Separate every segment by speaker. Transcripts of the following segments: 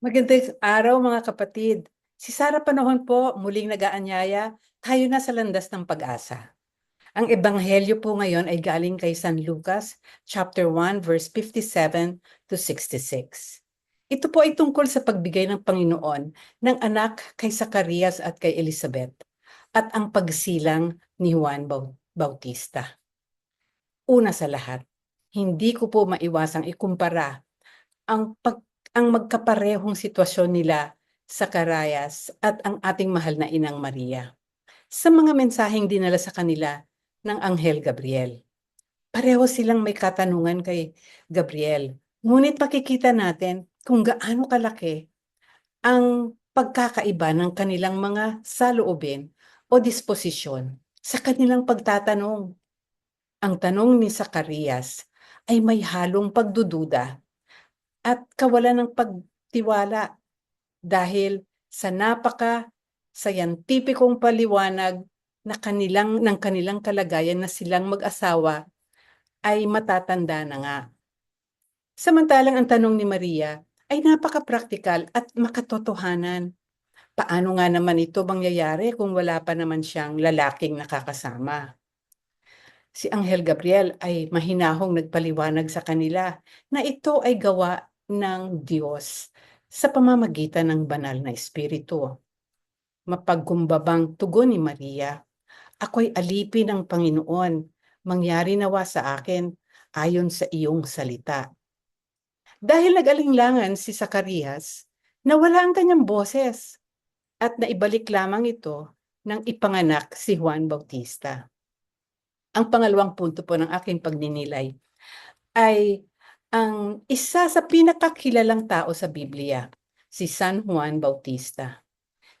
Speaker 1: Magandang araw mga kapatid. Si Sara Panahon po muling nag-aanyaya, tayo na sa landas ng pag-asa. Ang ebanghelyo po ngayon ay galing kay San Lucas, chapter 1, verse 57 to 66. Ito po ay tungkol sa pagbigay ng Panginoon ng anak kay Zacarias at kay Elizabeth at ang pagsilang ni Juan Bautista. Una sa lahat, hindi ko po maiwasang ikumpara ang pag ang magkaparehong sitwasyon nila sa Karayas at ang ating mahal na Inang Maria sa mga mensaheng dinala sa kanila ng Anghel Gabriel. Pareho silang may katanungan kay Gabriel. Ngunit makikita natin kung gaano kalaki ang pagkakaiba ng kanilang mga saloobin o disposisyon sa kanilang pagtatanong. Ang tanong ni Zacarias ay may halong pagdududa at kawalan ng pagtiwala dahil sa napaka sayantipikong paliwanag na kanilang ng kanilang kalagayan na silang mag-asawa ay matatanda na nga. Samantalang ang tanong ni Maria ay napaka-praktikal at makatotohanan. Paano nga naman ito mangyayari kung wala pa naman siyang lalaking nakakasama? Si Anghel Gabriel ay mahinahong nagpaliwanag sa kanila na ito ay gawa ng Diyos sa pamamagitan ng banal na Espiritu. Mapagkumbabang tugon ni Maria, Ako'y alipin ng Panginoon, mangyari nawa sa akin ayon sa iyong salita. Dahil nag-alinglangan si Zacarias, nawala ang kanyang boses at naibalik lamang ito nang ipanganak si Juan Bautista. Ang pangalawang punto po ng aking pagninilay ay ang isa sa pinakakilalang tao sa Biblia, si San Juan Bautista.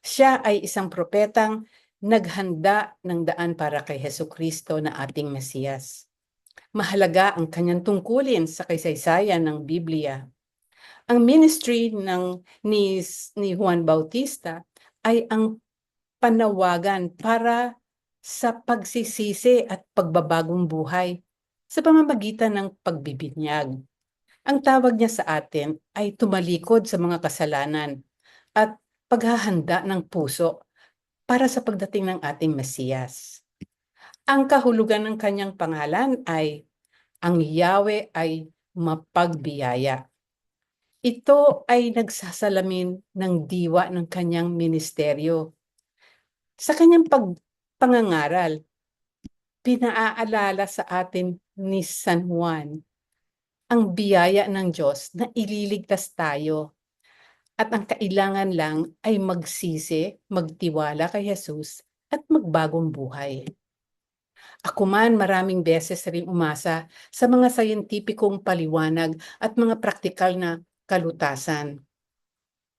Speaker 1: Siya ay isang propetang naghanda ng daan para kay Heso Kristo na ating Mesiyas. Mahalaga ang kanyang tungkulin sa kaysaysayan ng Biblia. Ang ministry ng ni, ni Juan Bautista ay ang panawagan para sa pagsisisi at pagbabagong buhay sa pamamagitan ng pagbibinyag ang tawag niya sa atin ay tumalikod sa mga kasalanan at paghahanda ng puso para sa pagdating ng ating Mesiyas. Ang kahulugan ng kanyang pangalan ay ang Yahweh ay mapagbiyaya. Ito ay nagsasalamin ng diwa ng kanyang ministeryo. Sa kanyang pagpangangaral, pinaaalala sa atin ni San Juan ang biyaya ng Diyos na ililigtas tayo. At ang kailangan lang ay magsisi, magtiwala kay Jesus at magbagong buhay. Ako man maraming beses rin umasa sa mga sayentipikong paliwanag at mga praktikal na kalutasan.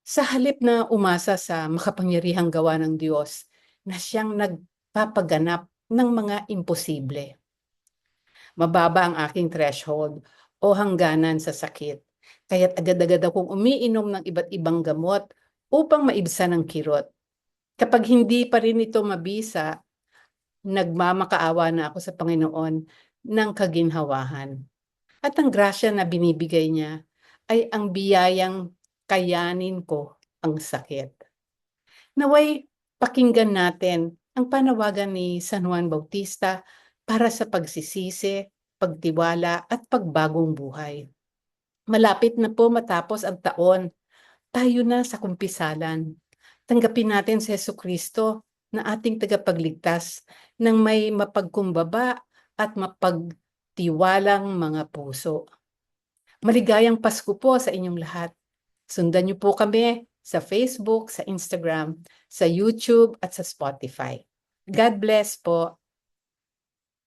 Speaker 1: Sa halip na umasa sa makapangyarihang gawa ng Diyos na siyang nagpapaganap ng mga imposible. Mababa ang aking threshold o hangganan sa sakit. Kaya't agad-agad akong umiinom ng iba't ibang gamot upang maibsan ang kirot. Kapag hindi pa rin ito mabisa, nagmamakaawa na ako sa Panginoon ng kaginhawahan. At ang grasya na binibigay niya ay ang biyayang kayanin ko ang sakit. Naway pakinggan natin ang panawagan ni San Juan Bautista para sa pagsisisi pagtiwala at pagbagong buhay. Malapit na po matapos ang taon. Tayo na sa kumpisalan. Tanggapin natin si Yesu Kristo na ating tagapagligtas ng may mapagkumbaba at mapagtiwalang mga puso. Maligayang Pasko po sa inyong lahat. Sundan niyo po kami sa Facebook, sa Instagram, sa YouTube at sa Spotify. God bless po.